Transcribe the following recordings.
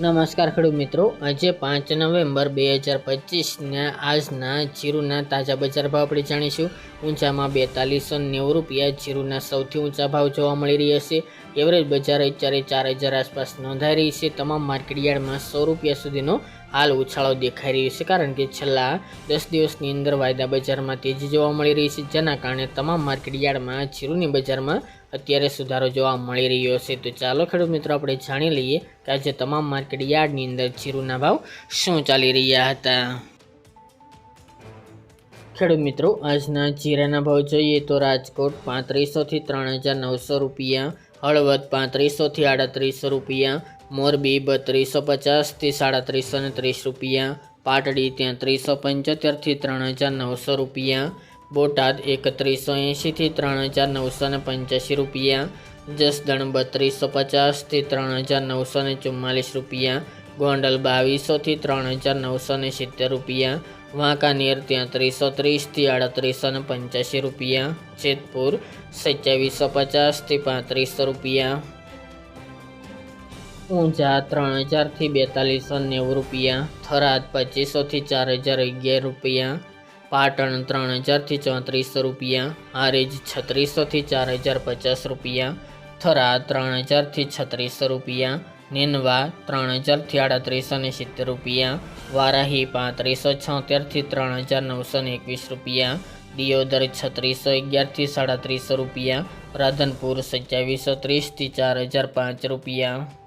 નમસ્કાર ખેડૂત મિત્રો. આજે પાંચ નવેમ્બર બે હજાર પચીસના આજના જીરુના તાજા બજાર ભાવ આપણે જાણીશું. ઊંચામાં બેતાલીસો નેવું રૂપિયા જીરુના સૌથી ઊંચા ભાવ જોવા મળી રહ્યા છે. એવરેજ બજાર અત્યારે ચાર હજાર આસપાસ નોંધાઈ રહી છે. તમામ માર્કેટ યાર્ડમાં સો રૂપિયા સુધીનો હાલ ઉછાળો દેખાઈ રહ્યો છે. કારણ કે છેલ્લા દસ દિવસની અંદર વાયદા બજારમાં તેજી જોવા મળી રહી છે. જેના કારણે તમામ માર્કેટ યાર્ડમાં જીરુની બજારમાં અત્યારે સુધારો જોવા મળી રહ્યો છે. તો ચાલો ખેડૂત મિત્રો, આપણે જાણી લઈએ કે આજે તમામ માર્કેટ યાર્ડની અંદર જીરુના ભાવ શું ચાલી રહ્યા હતા. ખેડૂત મિત્રો, આજના જીરાના ભાવ જોઈએ તો રાજકોટ પાંત્રીસોથી ત્રણ હજાર નવસો રૂપિયા, હળવદ પાંત્રીસોથી આડત્રીસો રૂપિયા, મોરબી બત્રીસો પચાસથી સાડત્રીસો ને ત્રીસ રૂપિયા, પાટડી તેત્રીસો પંચોતેરથી ત્રણ હજાર નવસો રૂપિયા બોટાદ એકત્રીસો એંશીથી ત્રણ હજાર નવસો ને પંચ્યાસી રૂપિયા, જસદણ બત્રીસો પચાસથી ત્રણ હજાર નવસો ને ચુમ્માલીસ રૂપિયા, ગોંડલ બાવીસોથી ત્રણ હજાર નવસો ને સિત્તેર રૂપિયા, વાંકાનેર ત્યાંત્રીસો ત્રીસથી આડત્રીસો ને પંચ્યાસી રૂપિયા, જેતપુર સત્યાવીસો પચાસથી પાંત્રીસો રૂપિયા. ઊંઝા ત્રણ હજારથી બેતાલીસો નેવું રૂપિયા, થરાદ પચીસોથી ચાર હજાર અગિયાર રૂપિયા પાટણ ત્રણ હજારથી ચોત્રીસો રૂપિયા, હારેજ છત્રીસોથી ચાર હજાર પચાસ રૂપિયા, થરા ત્રણ હજારથી છત્રીસો રૂપિયા, નેનવા ત્રણ હજારથી આડત્રીસો ને સિત્તેર રૂપિયા, વારાહી પાંત્રીસો છોતેરથી ત્રણ હજાર નવસો ને એકવીસ રૂપિયા, દિયોદર છત્રીસો અગિયારથી સાડત્રીસો રૂપિયા, રાધનપુર સત્યાવીસો ત્રીસથી ચાર હજાર પાંચ રૂપિયા.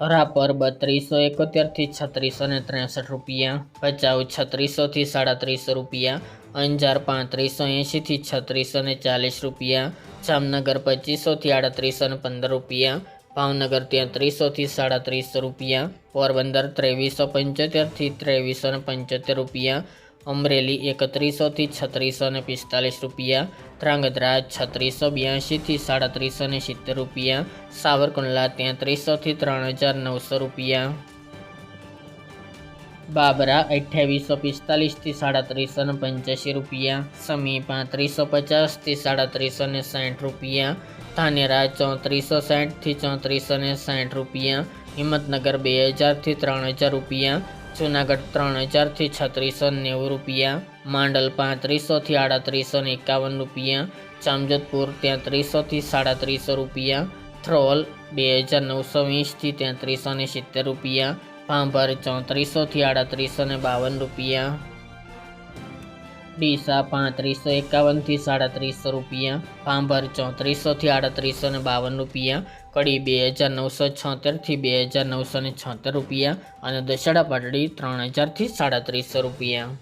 રાપર બત્રીસો એકોતેરથી છત્રીસો ને ત્રેસઠ રૂપિયા, ભચાઉ છત્રીસોથી સાડત્રીસો રૂપિયા, અંજાર પાંત્રીસો એંશીથી છત્રીસો ને ચાલીસ રૂપિયા, જામનગર પચીસોથી આડત્રીસો ને પંદર રૂપિયા, ભાવનગર તેત્રીસોથી સાડત્રીસો રૂપિયા, પોરબંદર ત્રેવીસો પંચોતેરથી ત્રેવીસો ને પંચોતેર રૂપિયા, અમરેલી એકત્રીસોથી છત્રીસો ને પિસ્તાલીસ રૂપિયા ધ્રાંગધ્રા છત્રીસો બ્યાસીથી સાડત્રીસો ને સિત્તેર રૂપિયા, સાવરકુંડલા તેત્રીસોથી ત્રણ હજાર નવસો રૂપિયા. બાબરા અઠ્યાવીસો પિસ્તાલીસથી સાડત્રીસો ને પંચ્યાસી રૂપિયા, સમી પાંત્રીસો પચાસથી સાડત્રીસો ને સાઠ રૂપિયા, ધાનેરા ચોત્રીસો સાઠથી ચોત્રીસો ને સાઠ રૂપિયા, હિંમતનગર બે હજારથી ત્રણ હજાર રૂપિયા જુનાગઢ ત્રણ હજારથી છત્રીસો નેવું રૂપિયા, માંડલ પાંત્રીસોથી આડત્રીસો ને એકાવન રૂપિયા, જામજોધપુર ત્યાંત્રીસોથી સાડત્રીસો રૂપિયા થ્રોલ બે હજાર નવસો વીસથી તેત્રીસો ને સિત્તેર રૂપિયા, ભાંભર ચોત્રીસોથી આડત્રીસો ને બાવન રૂપિયા. ડીસા પાંત્રીસો એકાવનથી સાડત્રીસો રૂપિયા, પાંભર ચોત્રીસોથી આડત્રીસો ને બાવન રૂપિયા, કડી બે હજાર નવસો છોતેરથી બે હજાર નવસો ને છોતેર રૂપિયા અને દશેડા પાટડી ત્રણ હજારથી સાડત્રીસો રૂપિયા.